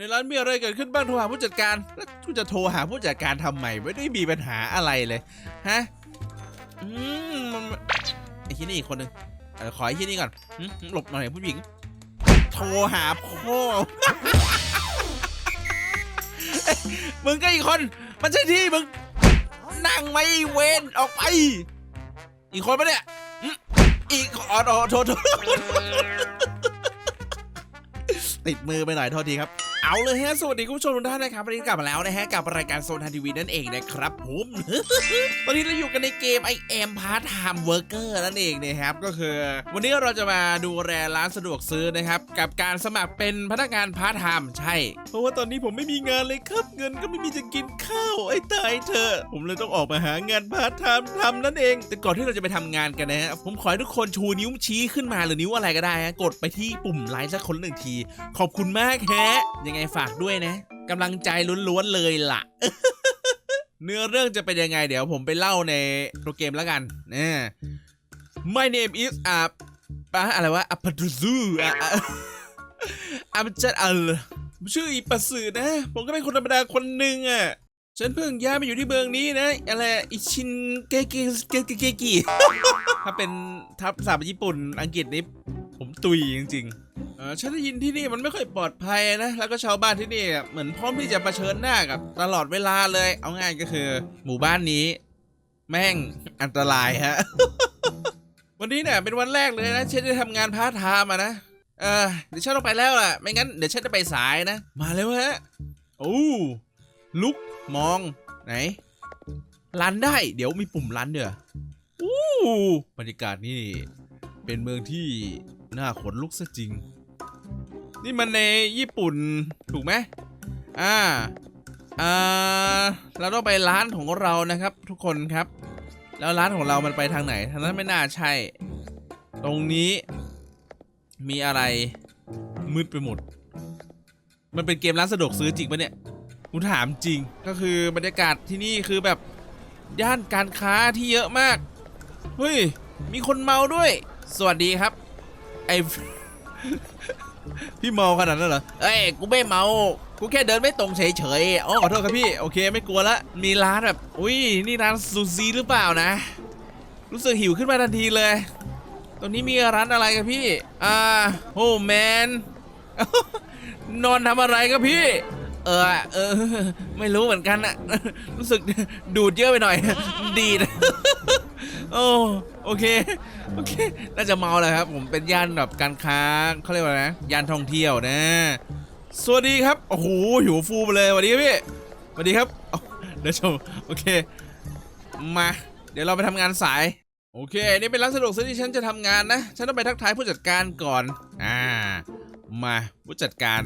ในร้านมีอะไรเกิดขึ้นบ้างโทรหาผู้จัดการ แล้วกูจะโทรหาผู้จัดการทำไมไม่ได้มีปัญหาอะไรเลยฮะอืมมันไอ้ที่นี่อีกคนหนึ่งเออขอไอ้ที่นี่ก่อนหึหลบหน่อยผู้หญิง โทรหาพ่อ มึงก็อีกคน มันใช่ที่มึง นั่งไม่เวนออกไป อีกคนปะเนี่ยหึอีกคนอ๋ออ๋อโทษโทษติดมือไปหน่อยโทษทีครับ เอาเลยฮะสวัสดีคุณผู้ชมทุกท่านนะครับวันนี้กลับมาแล้วนะฮะกับรายการโซนทันทีวีนั่นเองนะครับผมตอนนี้เราอยู่กันในเกม I am part time worker นั่นเองนะครับก็คือ วันนี้เราจะมาดูแลร้านสะดวกซื้อนะครับกับการสมัครเป็นพนักงานพาร์ทไทม์ใช่ เพราะว่าตอนนี้ผมไม่มีงานเลยครับเงินก็ไม่มีจะกินข้าวไอ้ตายเถอะผมเลยต้องออกมาหางานพาร์ทไทม์ทำนั่นเอง แต่ก่อนที่เราจะไปทำงานกันนะฮะผมขอให้ทุกคนชูนิ้วชี้ขึ้นมาหรือนิ้วอะไรก็ได้ฮะกดไปที่ปุ่มไลค์สักคนหนึ่งที ขอบคุณมากแฮะยังไงฝากด้วยนะกำลังใจล้วนๆเลยล่ะ เนื้อเรื่องจะเป็นยังไงเดี๋ยวผมไปเล่าในตัวเกมแล้วกันนะ My name is อะปะอะไรวะอัปดุซูอะอะอัปจัดอัลชื่ออีปัสือนะ ผมก็เป็นคนธรรมดาคนหนึ่งอะฉันเพิ่งย้ายมาอยู่ที่เมืองนี้นะ อะไรอิชินเกเกเกเกเกกิถ้าเป็นทับภาษาญี่ปุ่นอังกฤษนี่ผมตุยจริงๆ เออฉันได้ยินที่นี่มันไม่ค่อยปลอดภัยนะ แล้วก็ชาวบ้านที่นี่เหมือนพร้อมที่จะะเผชิญหน้ากับตลอดเวลาเลย เอาง่ายก็คือ หมู่บ้านนี้ แม่งอันตรายฮะ วันนี้เนี่ยเป็นวันแรกเลยนะฉันจะทำงานพาร์ทไทม์นะเออเดี๋ยวฉันต้องไปแล้วล่ะ ไม่งั้นเดี๋ยวฉันจะไปสายนะ มาแล้วฮะโอ้ลุกมอง ไหนรันได้ เดี๋ยวมีปุ่มรันเด้ออู้บรรยากาศนี่ เป็นเมืองที่น่าขนลุกซะจริง นี่มันในญี่ปุ่นถูกไหมอ่าอ่าเราต้องไปร้านของเรานะครับ ทุกคนครับ แล้วร้านของเรามันไปทางไหนทางนั้นไม่น่าใช่ ตรงนี้มีอะไรมืดไปหมด มันเป็นเกมร้านสะดวกซื้อจริงปะเนี่ยกูถามจริงก็คือบรรยากาศที่นี่คือแบบย่านการค้าที่เยอะมาก เฮ้ย มีคนเมาด้วย สวัสดีครับ ไอ พี่เมาขนาดนั้นเหรอ เอ้ย กูไม่เมา กูแค่เดินไม่ตรงเฉยๆอ๋อขอโทษครับพี่ โอเค ไม่กลัวละ มีร้านแบบ อุ้ย นี่ร้านซูซีหรือเปล่านะ รู้สึกหิวขึ้นมาทันทีเลย ตรงนี้มีร้านอะไรกันพี่ อ่า โอ้แมน นอนทำอะไรครับพี่ เออ เออ ไม่รู้เหมือนกันอะรู้สึกดูดเยอะไปหน่อย ดีด โอ้โอเคโอเค น่าจะเมาแหละครับ ผมเป็นย่านแบบการค้าเขาเรียกว่าอะไรนะย่านท่องเที่ยวนะ สวัสดีครับโอ้โหหิวฟูไปเลยสวัสดีครับพี่สวัสดีครับเดี๋ยวชมโอเค มา เดี๋ยวเราไปทำงานสาย โอเค นี่เป็นร้านสะดวกซื้อที่ฉันจะทำงานนะ ฉันต้องไปทักทายผู้จัดการก่อนอ่ามาผู้จัดการ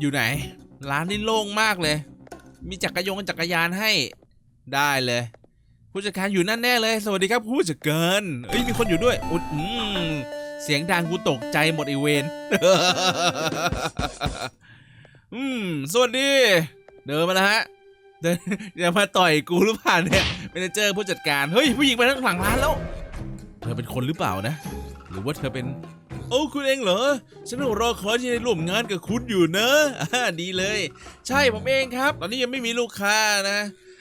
อยู่ไหน ร้านนี่โล่งมากเลย มีจักรยงจักรยานให้ได้เลย ผู้จัดการอยู่นั่นแน่เลย สวัสดีครับผู้จัดการเอ้ยมีคนอยู่ด้วยอุ๊ยอืมเสียงดังกูตกใจหมดไอเวนอืมสวัสดี เดินมาแล้วฮะเดินอย่ามาต่อยกูหรือเปล่าเนี่ยเมเนเจอร์ผู้จัดการเฮ้ยผู้หญิงไปทางหลังร้านแล้ว เธอเป็นคนหรือเปล่านะ หรือว่าเธอเป็นโอ้คุณเองเหรอ ฉันรอคอยที่จะร่วมงานกับคุณอยู่นะดีเลย ใช่ผมเองครับ ตอนนี้ยังไม่มีลูกค้านะ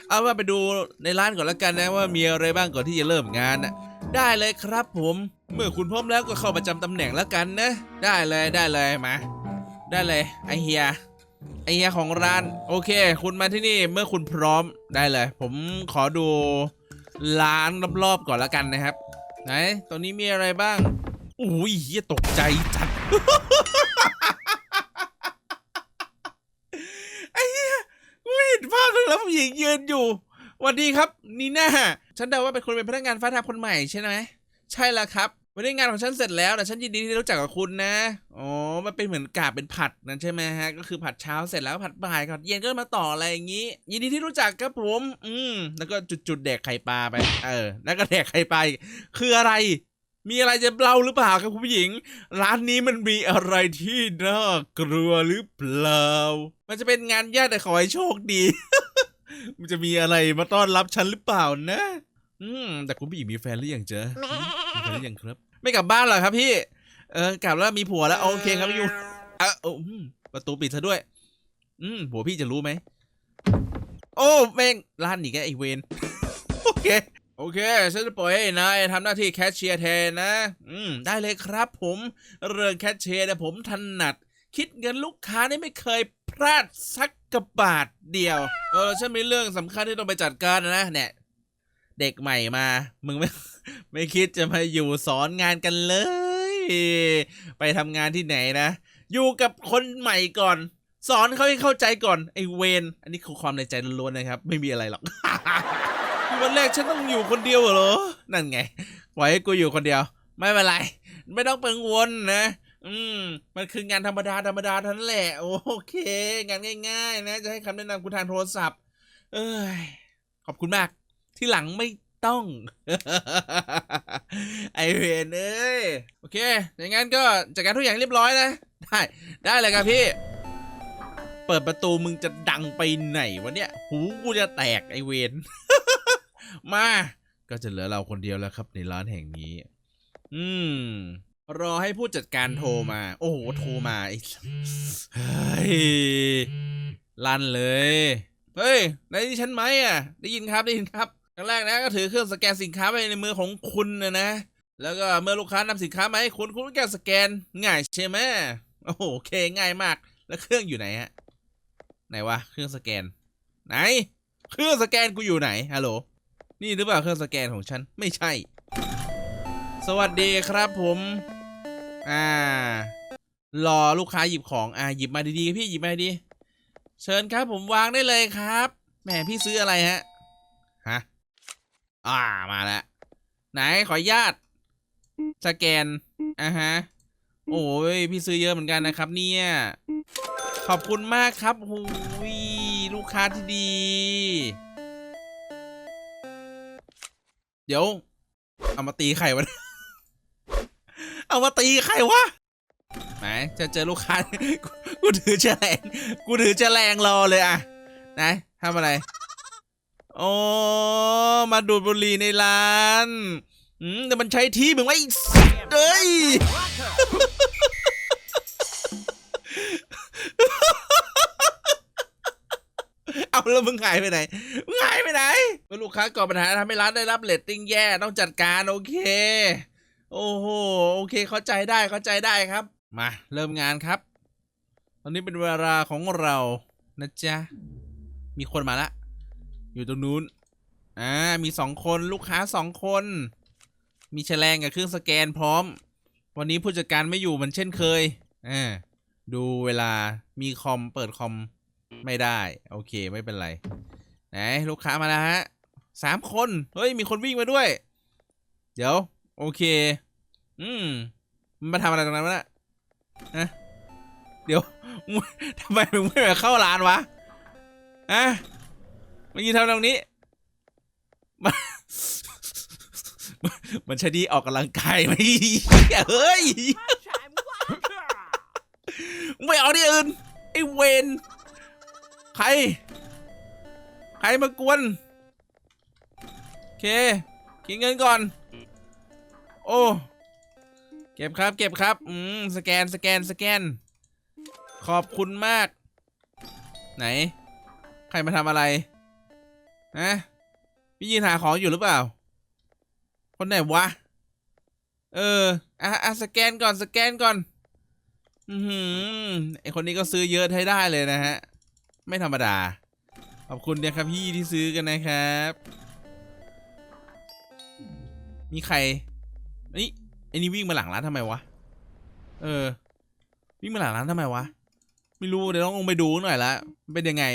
เอาว่าไปดูในร้านก่อนละกันนะว่ามีอะไรบ้างก่อนที่จะเริ่มงานน่ะได้เลยครับผม เมื่อคุณพร้อมแล้วก็เข้าประจำตำแหน่งแล้วกันนะ ได้เลยได้เลยมา ได้เลยไอเฮียไอเฮียของร้าน โอเค คุณมาที่นี่เมื่อคุณพร้อมได้เลย ผมขอดูร้านรอบๆก่อนละกันนะครับ ไหนตรงนี้มีอะไรบ้างโอ้ยเฮียตกใจจัด ไอ้เหี้ยกูเห็นภาพแล้วผู้ หญิงยืนอยู่วัสดีครับนีน่าฉันเดาว่าเป็นคนเป็นพนักงานฟ้าทำคนใหม่ใช่ไหมใช่แล้วครับวันนี้งานของฉันเสร็จแล้วแต่ฉันยินดีที่ได้รู้จักกับคุณนะอ๋อมันเป็นเหมือนกาบเป็นผัดนั่นใช่ไหมฮะก็คือผัดเช้าเสร็จแล้วผัดบ่ายผัดเย็นก็มาต่ออะไรอย่างนี้ ยินดีที่รู้จักครับผมอืมแล้วก็จุดๆแดกไข่ปลาไป เออ แล้วก็แดกไข่ปลาคืออะไรมีอะไรจะเล่าหรือเปล่าครับคุณผู้หญิง ร้านนี้มันมีอะไรที่น่ากลัวหรือเปล่า มันจะเป็นงานยากแต่ขอให้โชคดี มันจะมีอะไรมาต้อนรับฉันหรือเปล่านะ อืม แต่คุณผู้หญิงมีแฟนหรือยังเจ๊มีแฟนหรือยังครับ ไม่กลับบ้านหรอครับพี่ เออกลับแล้วมีผัวแล้วโอเคครับพี่ยูอะเอออืมประตูปิดซะด้วย อืมผัวพี่จะรู้ไหม โอ้แม่งลั่นอีกแล้วไอเวนโอเค โอเค ฉันจะปล่อยให้นายทำหน้าที่แคชเชียร์แทนนะ อืม ได้เลยครับผม เรื่องแคชเชียร์เนี่ยผมถนัด คิดเงินลูกค้านี่ไม่เคย ลาดสักกระบาทเดียว เออฉันมีเรื่องสำคัญที่ต้องไปจัดการนะเนี่ยเด็กใหม่มา มึงไม่ไม่คิดจะมาอยู่สอนงานกันเลย ไปทำงานที่ไหนนะ อยู่กับคนใหม่ก่อน สอนเขาให้เข้าใจก่อนไอเวนอันนี้คือความในใจล้วนๆนะครับ ไม่มีอะไรหรอกวันแรกฉันต้องอยู่คนเดียวเหรอ นั่นไงปล่อยให้กูอยู่คนเดียว ไม่เป็นไร ไม่ต้องกังวลนะ อืม มันคืองานธรรมดาธรรมดาทั้นแหละ โอเค งานง่าย ๆ นะ จะให้คำแนะนำกูทางโทรศัพท์ เอ้ย ขอบคุณมาก ที่หลังไม่ต้อง ไอเวนเอ้ย โอเค อย่างงั้นก็จัดการทุกอย่างเรียบร้อยนะ ได้ ได้เลยครับพี่ เปิดประตูมึงจะดังไปไหนวะเนี่ย หูกูจะแตกไอเวน มา ก็จะเหลือเราคนเดียวแล้วครับในร้านแห่งนี้ อืม รอให้ผู้จัดการโทรมา โอ้โห โทรมาไอ้สัสเฮ้ยลั่นเลย เฮ้ยได้ยินฉันไหมอะ ได้ยินครับได้ยินครับครั้งแรกนะก็ถือเครื่องสแกนสินค้าไปในมือของคุณนะนะ แล้วก็เมื่อลูกค้านำสินค้ามาให้คุณคุณก็แค่สแกนง่ายใช่ไหมโอ้โหโอเคง่ายมาก แล้วเครื่องอยู่ไหนฮะไหนวะเครื่องสแกน ไหน เครื่องสแกนกูอยู่ไหนฮัลโหลนี่หรือเปล่าเครื่องสแกนของฉันไม่ใช่ สวัสดีครับผม อ่ารอลูกค้าหยิบของอ่าหยิบมาดีๆพี่หยิบมาดีเชิญครับผมวางได้เลยครับแหมพี่ซื้ออะไรฮะฮะอ่ามาแล้วไหนขออนุญาตสแกนอ่าฮะโอ้ยพี่ซื้อเยอะเหมือนกันนะครับเนี่ยขอบคุณมากครับหูยลูกค้าที่ดี เดี๋ยว เอามาตีใครวะ เอามาตีใครวะไหนจะเจอลูกค้า กูถือแฉลงกูถือแฉลงรอเลยอะไหนทำอะไรโอ้มาดูดบุหรี่ในร้านอืมแต่มันใช้ที่มึงไว้ไอ้เอ้ยเอาแล้วมึงหายไปไหนมึงหายไปไหนเมื่อลูกค้าก่อปัญหาทำให้ร้านได้รับเลตติ้งแย่ต้องจัดการโอเค โอ้โหโอเคเข้าใจได้เข้าใจได้ครับ มาเริ่มงานครับ ตอนนี้เป็นเวลาของเรานะจ๊ะ มีคนมาละ อยู่ตรงนู้น อ่า มีสองคนลูกค้าสองคน มีแฉลงกับเครื่องสแกนพร้อม วันนี้ผู้จัดการไม่อยู่เหมือนเช่นเคย อ่า ดูเวลา มีคอมเปิดคอมไม่ได้ โอเคไม่เป็นไร ไหน ลูกค้ามาแล้วฮะสามคน เฮ้ย มีคนวิ่งมาด้วย เดี๋ยว โอเค อืมมันมาทำอะไรตรงนั้นวะน่ะฮะเดี๋ยวมึงทำไมมึงไม่มาเข้าร้านวะอะมันยืนทำตรงนี้ มันมันมันใช่ดีออกกำลังกายไหมเฮ้ยมึงไม่เอาที่อื่นไอ้เวนใคร ใครมากวน โอเคกินเงินก่อน โอ้เก็บครับ เก็บครับ อืม สแกน สแกน สแกน ขอบคุณมาก ไหน ใครมาทำอะไรฮะพี่ยืนหาของอยู่หรือเปล่า คนไหนวะ เออ อะอะสแกนก่อน สแกนก่อน อือหือไอคนนี้ก็ซื้อเยอะใช้ได้เลยนะฮะ ไม่ธรรมดา ขอบคุณนะครับพี่ที่ซื้อกันนะครับ มีใคร นี่ไอ้นี่วิ่งมาหลังร้านทำไมวะ เออ วิ่งมาหลังร้านทำไมวะ ไม่รู้เดี๋ยวต้องลงไปดูหน่อยละ เป็นยังไง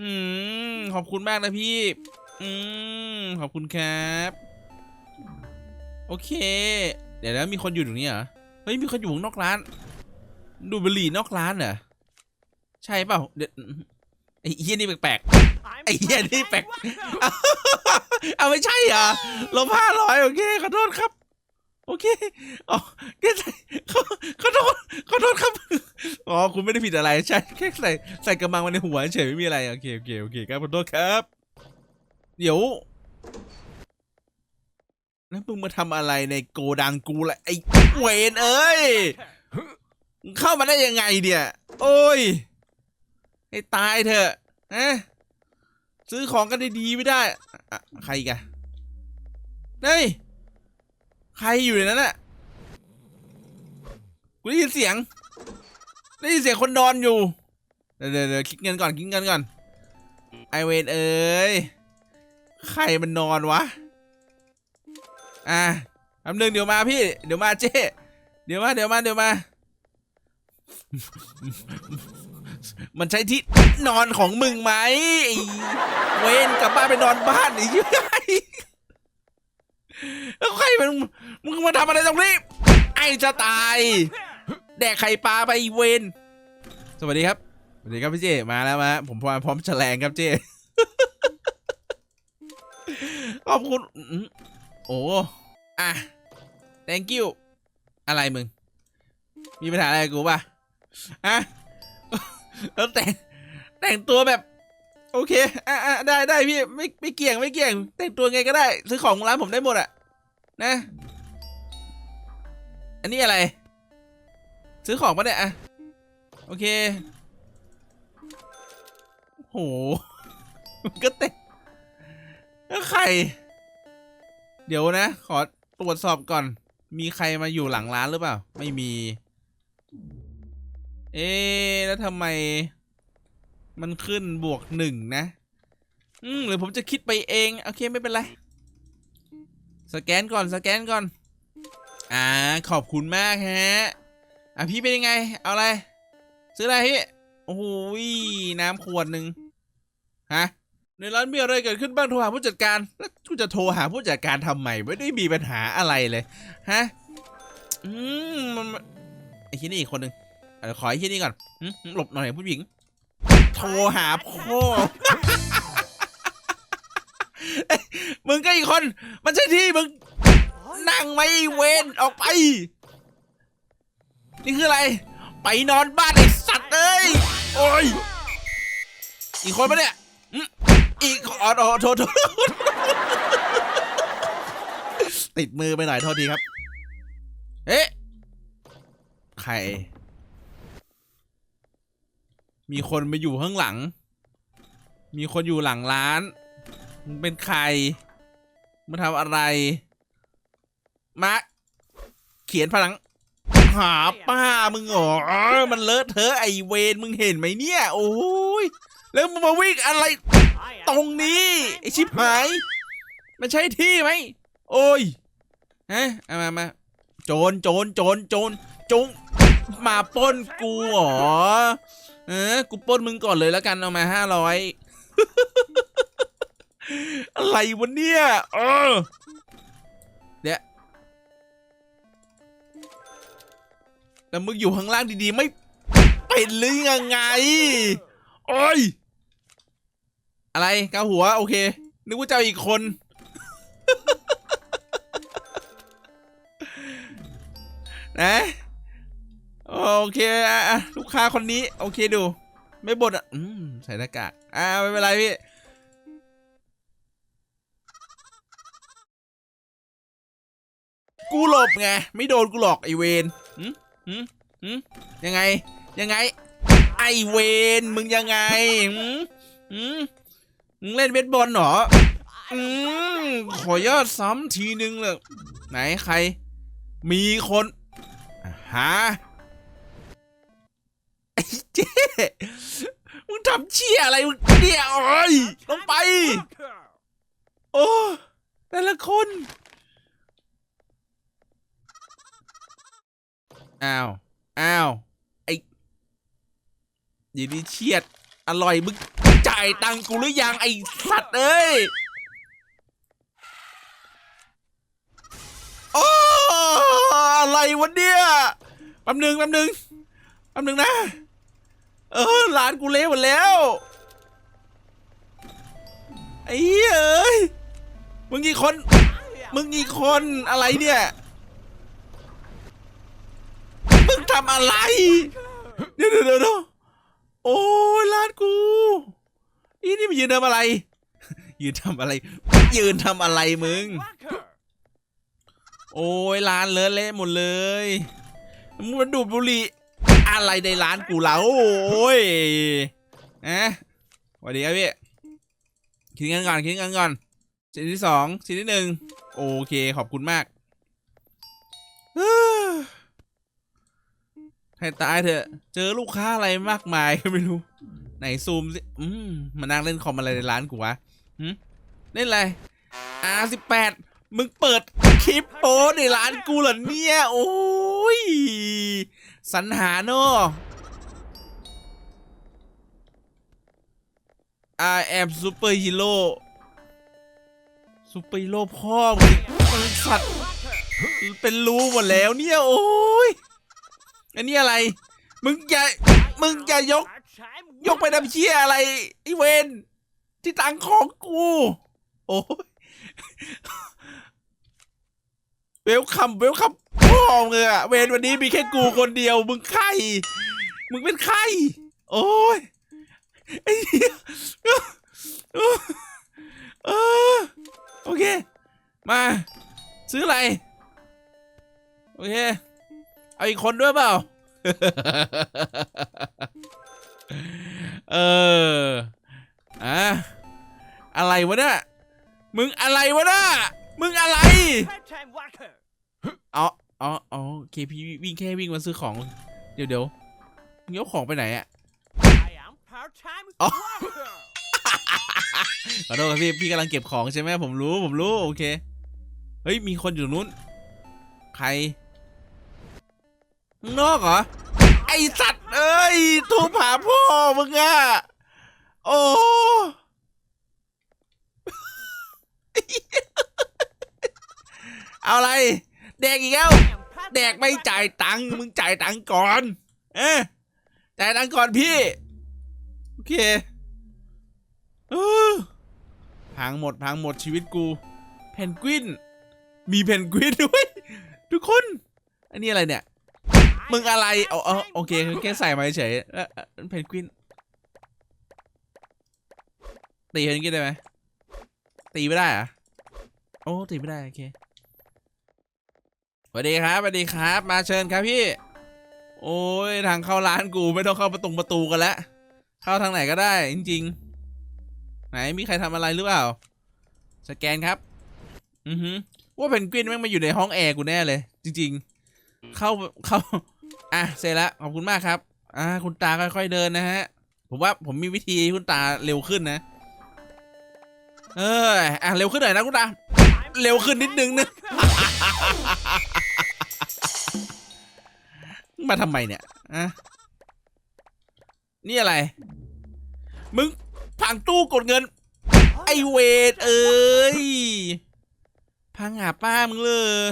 อืม ขอบคุณมากนะพี่ อืม ขอบคุณครับ โอเค เดี๋ยวแล้วมีคนอยู่ตรงนี้เหรอ เฮ้ย มีคนอยู่ข้างนอกร้าน ดูบุหรี่นอกร้านเหรอ ใช่เปล่า เดี๋ยวไอ้เหี้ยนี่แปลกๆ ไอ้เหี้ยนี่แปลก เอาไม่ใช่เหรอลบห้าร้อยโอเค ขอโทษครับ โอเคอ๋อแค่ใส่ขอขอโทษขอโทษครับอ๋อคุณไม่ได้ผิดอะไรใช่แค่ใส่ใส่กระมังมาในหัวเฉยไม่มีอะไรโอเคโอเคโอเคครับขอโทษครับ เดี๋ยวแล้วมึงมาทำอะไรในโกดังกูละไอ้เวนเอ้ยเข้ามาได้ยังไงเนี่ยโอ้ยให้ตายเถอะนะซื้อของกันดีๆไม่ได้ใครกันเฮ้ย ใครอยู่ในนั้นอะกูได้ยินเสียง ได้ยินเสียงคนนอนอยู่ เดี๋ยวเดี๋ยวคิดเงินก่อนคิดเงินก่อน ไอเวนเอ้ย ใครมันนอนวะ อะแป๊บนึงเดี๋ยวมาพี่ เดี๋ยวมาเจ้เดี๋ยวมาเดี๋ยวมาเดี๋ยวมา มันใช่ที่นอนของมึงไหม เวนกลับบ้านไปนอนบ้านไอ้ยี่ไง แล้วใครมันมึงมาทำอะไรตรงนี้ ไอ้จะตาย แดกไข่ปลาไปเวนสวัสดีครับ สวัสดีครับพี่เจมาแล้วมาผมพร้อมพร้อมแฉลงครับเจขอบคุณโอ้อะ thank you อะไรมึง มีปัญหาอะไรกูป่ะอะแล้วแต่งแต่งตัวแบบ โอเค อะอะได้ได้พี่ ไม่ไม่เกี่ยงไม่เกี่ยง แต่งตัวไงก็ได้ ซื้อของร้านผมได้หมดอะนะ อันนี้อะไร ซื้อของปะเนี่ยอะโอเค โห ก็แต่งแล้วใคร เดี๋ยวนะ ขอตรวจสอบก่อน มีใครมาอยู่หลังร้านหรือเปล่า ไม่มี เอ๊ะแล้วทำไม มันขึ้นบวกหนึ่งนะ อืมหรือผมจะคิดไปเอง โอเคไม่เป็นไร สแกนก่อนสแกนก่อน อ่า ขอบคุณมากฮะ อะพี่เป็นยังไง เอาอะไร ซื้ออะไรพี่ โอ้โหยน้ำขวดหนึ่งฮะ ในร้านมีอะไรเกิดขึ้นบ้างโทรหาผู้จัดการ แล้วกูจะโทรหาผู้จัดการทำไมไม่ได้มีปัญหาอะไรเลย ฮะ อืมมันมันไอ้ที่นี่อีกคนหนึ่งเออขอไอ้ที่นี่ก่อนหึหลบหน่อยผู้หญิง โทรหาพ่อ มึงก็อีกคน มันใช่ที่มึง นั่งไม่เวนออกไป นี่คืออะไร ไปนอนบ้านไอ้สัตว์เอ้ย โอ้ย อีกคนปะเนี่ย อีกอโทษโทษโทษติดมือไปหน่อยโทษทีครับ เอ๊ะ ใคร มีคนมาอยู่ข้างหลัง มีคนอยู่หลังร้าน มึงเป็นใครมาทำอะไร มา เขียนผนัง หาป้ามึงเหรอ มันเลอะเทอะไอเวนมึงเห็นไหมเนี่ย โอ้ย แล้วมึงมาวิ่งอะไร ตรงนี้ ไอชิบหาย มันใช่ที่ไหม โอ้ย ฮะเอามามาโจร โจร โจร โจรจงมาป้นกูเหรอ เออกูป้นมึงก่อนเลยแล้วกันเอามาห้าร้อยอะไรวะเนี่ยเออเดี๋ยวแล้วมึงอยู่ข้างล่างดีๆ ไม่เป็นหรือยังไง โอ้ย อะไรเกาหัว โอเค นึกว่าเจะเอาอีกคน นะ โอเคอะลูกค้าคนนี้ โอเคดู ไม่บ่นอะอืมใส่หน้ากากอ่าไม่เป็นไรพี่กูหลบไง ไม่โดนกูหลอกไอเวนหืมหืมหืมยังไง ยังไง ไอเวนมึงยังไงหืมหืมมึงเล่นเบสบอลเหรออืมขอยอดซ้ำทีนึงเลยไหนใคร มีคน หา เจ๊มึงทำเชี่ยอะไรมึงเนี่ยโอ้ยลงไป โอ้แต่ละคน อ้าว อ้าว ไอ้ยีนี่เชียด อร่อย มึงจ่ายตังค์กูหรือยัง ไอ้สัตว์เอ้ย โอ้อะไรวะเนี่ย แป๊บหนึง แป๊บหนึง แป๊บหนึงนะ เออร้านกูเละหมดแล้ว ไอ้เอ้ย มึงกี่คน มึงกี่คนอะไรเนี่ย มึงทำอะไร เดี๋ยวเดี๋ยวเดี๋ยวโอ้ร้านกูอีนี่มันยืนทำอะไร ยืนทำอะไร ยืนทำอะไรมึง โอ้ยร้านเลอะเละหมดเลย มึงมาดูดบุหรี่ อะไรในร้านกูแล้วโอ้ยอะสวัสดีครับพี่คิดเงินก่อนคิดเงินก่อนชิ้นที่สองชิ้นที่หนึ่งโอเคขอบคุณมากให้ตายเถอะ เจอลูกค้าอะไรมากมายก็ไม่รู้ ไหนซูมสิอืมมานั่งเล่นคอมอะไรในร้านกูวะหืมเล่นอะไร R18 มึงเปิดคลิปโป้ในร้านกูเหรอเนี่ย โอ้ย สรรหาเนอะ I am super hero super hero พ่อมึงมึงสัตว์เป็นรู้หมดแล้วเนี่ยโอ้ยอันนี้อะไร มึงอย่ามึงอย่ายก ยกไปทำเชี่ยอะไรไอเวนที่ตังของกู โอ้ย เวลคัมเวลคัมพ่อมึงเลยอะเวนวันนี้มีแค่กูคนเดียว มึงใคร มึงเป็นใคร โอ้ยไอ้เหี้ยเออโอเค มา ซื้ออะไร โอเค เอาอีกคนด้วยเปล่า เอออะอะไรวะเนี่ย มึงอะไรวะเนี่ย มึงอะไร อ๋ออ๋ออ๋อโอเคพี่วิ่งแค่วิ่งมาซื้อของ เดี๋ยวเดี๋ยวมึงยกของไปไหนอะ I am part-time Oh. worker. ขอโทษครับพี่พี่กำลังเก็บของใช่ไหมผมรู้ผมรู้โอเค เฮ้ยมีคนอยู่ตรงนู้น ใครข้างนอกเหรอ ไอสัตว์เอ้ยโทูผาพ่อมึงอะโอ้เอาอะไร แดกอีกแล้วแดกไม่จ่ายตังค์มึงจ่ายตังค์ก่อน เอ๊ะจ่ายตังค์ก่อนพี่ โอเคเออพังหมดพังหมดชีวิตกู เพนกวิน มีเพนกวินด้วย ทุกคน อันนี้อะไรเนี่ย มึงอะไรเอาเอาโอเคแค่ใส่มาเฉยเออเออเพนกวิน ตีเพนกวินได้ไหมตีไม่ได้อะโอ้ตีไม่ได้ โอเค วัสดีครับสวัสดีครับ มาเชิญครับพี่ โอ้ยทางเข้าร้านกูไม่ต้องเข้าประตูประตูกันแล้วเข้าทางไหนก็ได้จริง ๆ ไหนมีใครทำอะไรหรือเปล่า สแกนครับ อือฮึว่าเพนกวินแม่งมาอยู่ในห้องแอร์กูแน่เลย จริง ๆ เข้าเข้าอะเสร็จแล้วขอบคุณมากครับ อ่า คุณตาค่อยๆเดินนะฮะ ผมว่าผมมีวิธีคุณตาเร็วขึ้นนะ เอออะเร็วขึ้นหน่อยนะคุณตา เร็วขึ้นนิดนึงนะ มาทำไมเนี่ยอะนี่อะไร มึงพังตู้กดเงิน ไอเวทเอ้ย พังหาป้ามึงเลย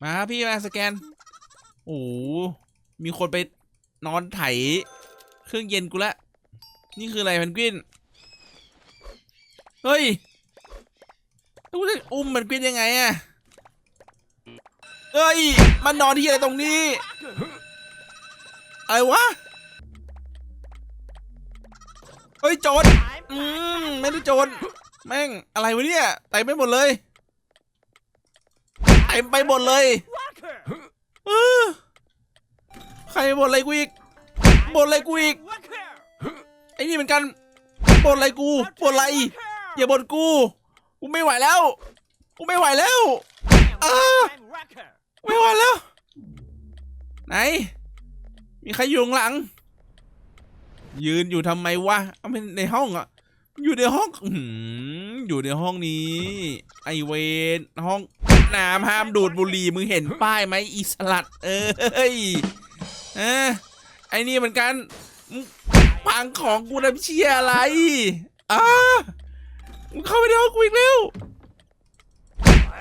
มาครับพี่มาสแกน โอ้มีคนไปนอนไถ เครื่องเย็นกูละ นี่คืออะไรเพนกวิน เฮ้ย กูจะอุ้มเพนกวินยังไงอะเอ้ย มันนอนที่อะไรตรงนี้ อะไรวะ เฮ้ยโจรอืมไม่ได้โจร แม่งอะไรวะเนี่ยเต็มไปหมดเลยเต็มไปหมดเลยเออใครบ่นอะไรกูอีกบ่นอะไรกูอีก ไอ้นี่เหมือนกันบ่นอะไรกูบ่นอะไร อย่าบ่นกู กูไม่ไหวแล้ว กูไม่ไหวแล้ว worker. I am Ah. part-time worker. ไม่ไหวแล้ว ไหน มีใครอยู่ข้างหลัง ยืนอยู่ทำไมวะเอาไปในห้องอะอยู่ในห้องอื้อหืออยู่ในห้องนี้ ไอเวนห้องน้ำห้ามดูดบุหรี่มึงเห็นป้ายไหมอีสลัด เอ้ยเอะไอนี่เหมือนกันมึงพังของกูนะเชียอะไรอ้า มึงเข้าไปในห้องกูอีกแล้ว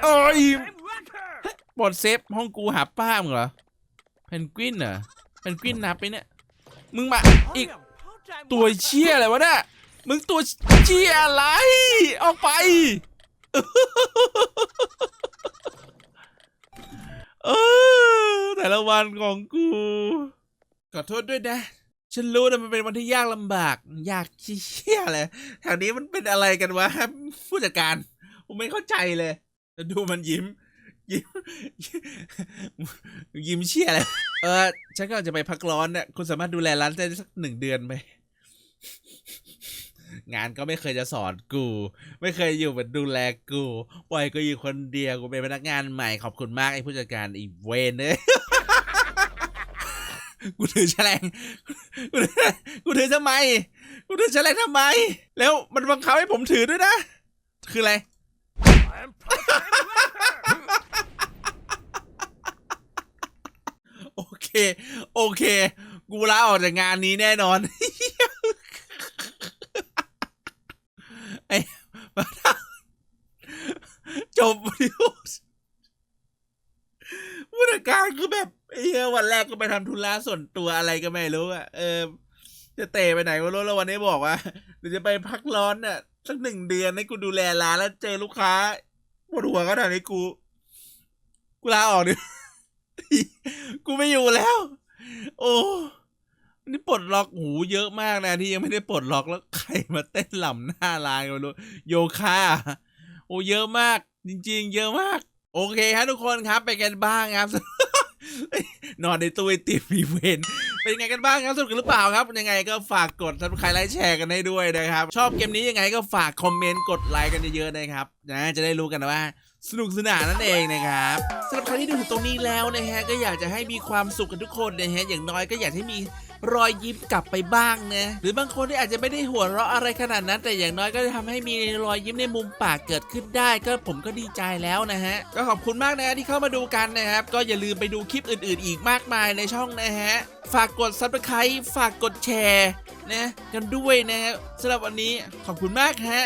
โอ้ย I'm worker. บทเซฟห้องกูหาป้ามึงเหรอเพนกวินเหรอเพนกวินนับไปเนี่ย มึงมาอีกตัวเชี่ยอะไรวะเนี่ย มึงตัวเชี่ยอะไร ออกไป เออแต่ละวันของกู ขอโทษด้วยนะ ฉันรู้นะมันเป็นวันที่ยากลำบาก ยากเชี่ยเลยแถวนี้มันเป็นอะไรกันวะผู้จัดการ ผมไม่เข้าใจเลยแต่ดูมันยิ้ม ยิ้ม ยิ้มเชี่ยอะไรเออฉันก็จะไปพักร้อนเนี่ยคุณสามารถดูแลร้านได้สักหนึ่งเดือนไหมงานก็ไม่เคยจะสอนกู ไม่เคยอยู่มาดูแลกูปล่อยกูอยู่คนเดียวกูเป็นพนักงานใหม่ขอบคุณมากไอ้ผู้จัดการอีเวนเลย กูถือแฉลงกูถือกูถือทำไม กูถือแฉลงทำไม แล้วมันบังคับให้ผมถือด้วยนะ คืออะไร โอเค โอเค กูลาออกจากงานนี้แน่นอน ไอ้มาทำจบวิดีโอ ผู้จัดการคือแบบเหี้ยวันแรกก็ไปทำธุระส่วนตัวอะไรก็ไม่รู้อะเออจะเตะไปไหนก็รู้แล้ววันนี้บอกว่าเดี๋ยวจะไปพักร้อนน่ะสักหนึ่งเดือนให้กูดูแลร้านแล้วเจอลูกค้าปวดหัวก็ทำให้กู กูลาออกดิกูไม่อยู่แล้ว โอ้นี่ปลดล็อกหูเยอะมากนะที่ยังไม่ได้ปลดล็อกแล้วใครมาเต้นหล่ำหน้าร้านกันไม่รู้โยคะโอ้เยอะมาก จริง ๆ เยอะมาก โอเคครับทุกคนครับ ไปกันบ้างครับ นอนในตู้ไอติมมีเวนเป็นไงกันบ้างครับสนุกหรือเปล่าครับ ยังไงก็ฝากกดซับสไครต์ไลค์แชร์กันให้ด้วยนะครับ ชอบเกมนี้ยังไงก็ฝากคอมเมนต์กดไลค์กันเยอะๆนะครับนะจะได้รู้กันว่าสนุกสนานนั่นเองนะครับสำหรับใครที่ดูถึงตรงนี้แล้วนะฮะก็อยากจะให้มีความสุขกันทุกคนนะฮะอย่างน้อยก็อยากให้มี รอยยิ้มกลับไปบ้างนะหรือบางคนที่อาจจะไม่ได้หัวเราะอะไรขนาดนั้น แต่อย่างน้อยก็จะทำให้มีรอยยิ้มในมุมปากเกิดขึ้นได้ ก็ผมก็ดีใจแล้วนะฮะก็ขอบคุณมากนะฮะที่เข้ามาดูกันนะครับก็อย่าลืมไปดูคลิปอื่น ๆ อีกมากมายในช่องนะฮะฝากกด subscribe ฝากกดแชร์นะกันด้วยนะฮะสำหรับวันนี้ขอบคุณมากฮะ